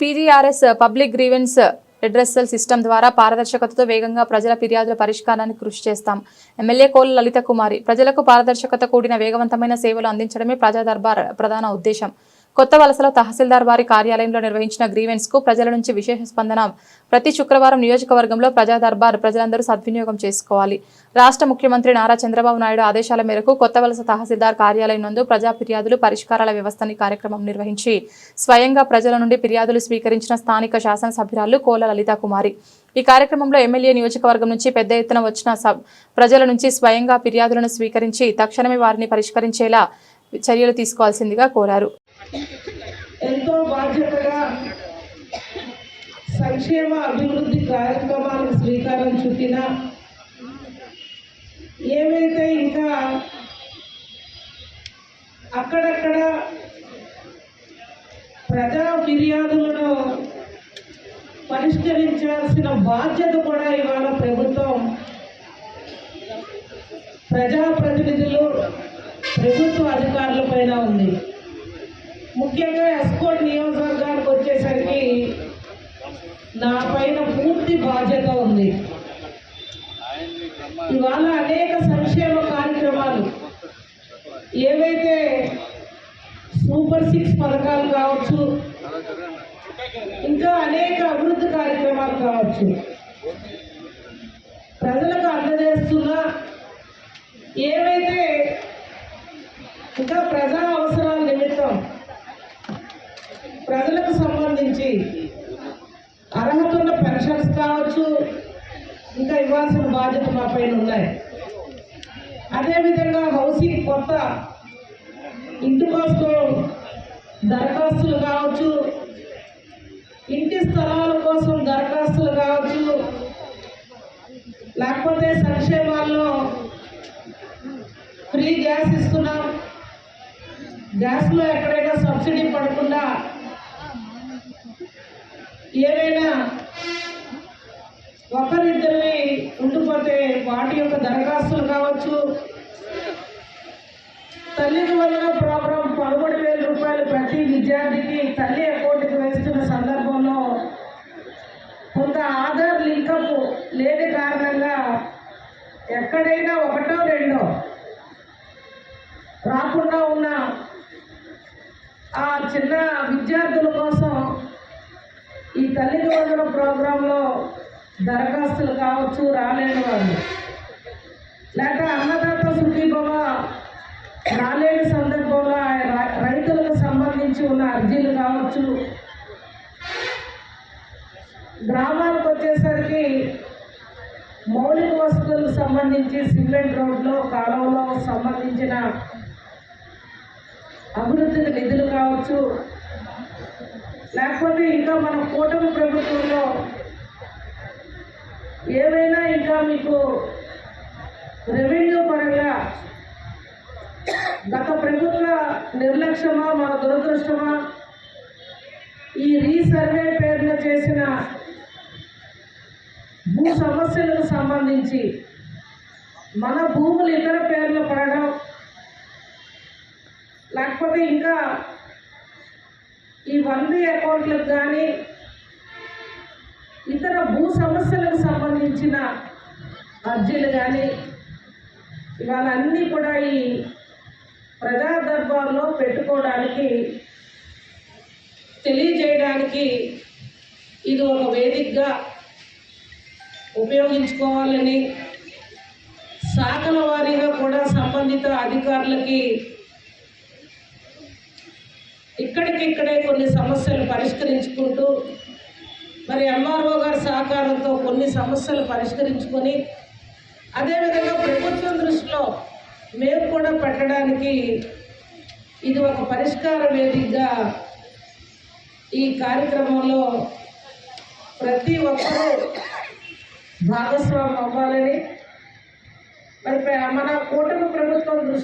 PGRS public grievance redressal system ద్వారా పారదర్శకతతో వేగంగా ప్రజల ఫిర్యాదుల పరిష్కారానికి కృషి చేస్తాం. ఎమ్మెల్యే కోల లలిత కుమారి ప్రజలకు పారదర్శకత కూడిన వేగవంతమైన సేవలు అందించడమే ప్రజా దర్బార్ ప్రధాన ఉద్దేశం. కొత్త వలసలో తహసీల్దార్ వారి కార్యాలయంలో నిర్వహించిన గ్రీవెన్స్కు ప్రజల నుంచి విశేష స్పందన. ప్రతి శుక్రవారం నియోజకవర్గంలో ప్రజా దర్బార్ ప్రజలందరూ సద్వినియోగం చేసుకోవాలి. రాష్ట్ర ముఖ్యమంత్రి నారా చంద్రబాబు నాయుడు ఆదేశాల మేరకు కొత్త వలస తహసీల్దార్ కార్యాలయం నందు ప్రజా ఫిర్యాదులు పరిష్కారాల వ్యవస్థని కార్యక్రమం నిర్వహించి స్వయంగా ప్రజల నుండి ఫిర్యాదులు స్వీకరించిన స్థానిక శాసనసభ్యురాలు కోల లలితా కుమారి ఈ కార్యక్రమంలో ఎమ్మెల్యే నియోజకవర్గం నుంచి పెద్ద ఎత్తున వచ్చిన సబ్- ప్రజల నుంచి స్వయంగా ఫిర్యాదులను స్వీకరించి తక్షణమే వారిని పరిష్కరించేలా చర్యలు తీసుకోవాల్సిందిగా కోరారు. ఎంతో బాధ్యతగా సంక్షేమ అభివృద్ధి కార్యక్రమాలకు శ్రీకారం చుట్టిన ఏవైతే ఇంకా అక్కడక్కడ ప్రజా ఫిర్యాదులను పరిష్కరించాల్సిన బాధ్యత కూడా ఇవాళ ప్రభుత్వం ప్రజాప్రతినిధులు ప్రభుత్వ అధికారుల పైన ఉంది. ముఖ్యంగా ఎస్కోట్ నియోజకవర్గానికి వచ్చేసరికి నా పైన పూర్తి బాధ్యత ఉంది. ఇవాళ అనేక సంక్షేమ కార్యక్రమాలు ఏవైతే సూపర్ సిక్స్ పథకాలు కావచ్చు ఇంకా అనేక అభివృద్ధి కార్యక్రమాలు కావచ్చు ప్రజలకు అందజేస్తూ ఏవైతే ఇంకా ప్రజా అవసరాల నిమిత్తం ప్రజలకు సంబంధించి అర్హత ఉన్న పెన్షన్స్ కావచ్చు ఇంకా ఇవ్వాల్సిన బాధ్యత మా పైన ఉన్నాయి. అదేవిధంగా హౌసింగ్ కొత్త ఇంటి కోసం దరఖాస్తులు కావచ్చు ఇంటి స్థలాల కోసం దరఖాస్తులు కావచ్చు లేకపోతే సంక్షేమాల్లో ఫ్రీ గ్యాస్ ఇస్తున్నాం. గ్యాస్లో ఎక్కడైనా సబ్సిడీ పడకుండా ఏవైనా ఒకరిద్దరిని ఉండిపోతే వాటి యొక్క దరఖాస్తులు కావచ్చు. తల్లికి వందన ప్రోగ్రాం పదమూడు వేల రూపాయలు ప్రతి విద్యార్థికి తల్లి అకౌంట్కి వేస్తున్న సందర్భంలో కొంత ఆధార్ లింకప్ లేని కారణంగా ఎక్కడైనా ఒకటో రెండో రాకుండా ఉన్న ఆ చిన్న విద్యార్థుల కోసం ఈ తల్లికి వందన ప్రోగ్రాంలో దరఖాస్తులు కావచ్చు రాలేని వాళ్ళు లేక అన్నదాత సుఖీభవ రాలేని సందర్భంలో ఆ రైతులకు సంబంధించి ఉన్న అర్జీలు కావచ్చు. గ్రామాలకు వచ్చేసరికి మౌలిక వసతులకు సంబంధించి సిమెంట్ రోడ్లో కాలంలో సంబంధించిన అభివృద్ధికి నిధులు కావచ్చు. లేకపోతే ఇంకా మన కూటమి ప్రభుత్వంలో ఏమైనా ఇంకా మీకు రెవెన్యూ పరంగా గత ప్రభుత్వ నిర్లక్ష్యమా మన దురదృష్టమా? ఈ రీసర్వే పేరున చేసిన భూ సమస్యలకు సంబంధించి మన భూములు ఇతర పేర్లు పడడం లేకపోతే ఇంకా ఈ వన్ బి అకౌంట్లకు కానీ ఇతర భూ సమస్యలకు సంబంధించిన అర్జీలు కానీ ఇవాళ అన్నీ కూడా ఈ ప్రజా దర్బార్లో పెట్టుకోవడానికి తెలియజేయడానికి ఇది ఒక వేదికగా ఉపయోగించుకోవాలని శాఖల వారీగా కూడా సంబంధిత అధికారులకి ఇక్కడికిక్కడే కొన్ని సమస్యలు పరిష్కరించుకుంటూ మరి ఎంఆర్ఓ గారి సహకారంతో కొన్ని సమస్యలు పరిష్కరించుకొని అదేవిధంగా ప్రభుత్వం దృష్టిలో మేము కూడా పెట్టడానికి ఇది ఒక పరిష్కార వేదికగా ఈ కార్యక్రమంలో ప్రతి ఒక్కరూ భాగస్వామ్యం అవ్వాలని మరి మన కూటమి ప్రభుత్వం దృష్టి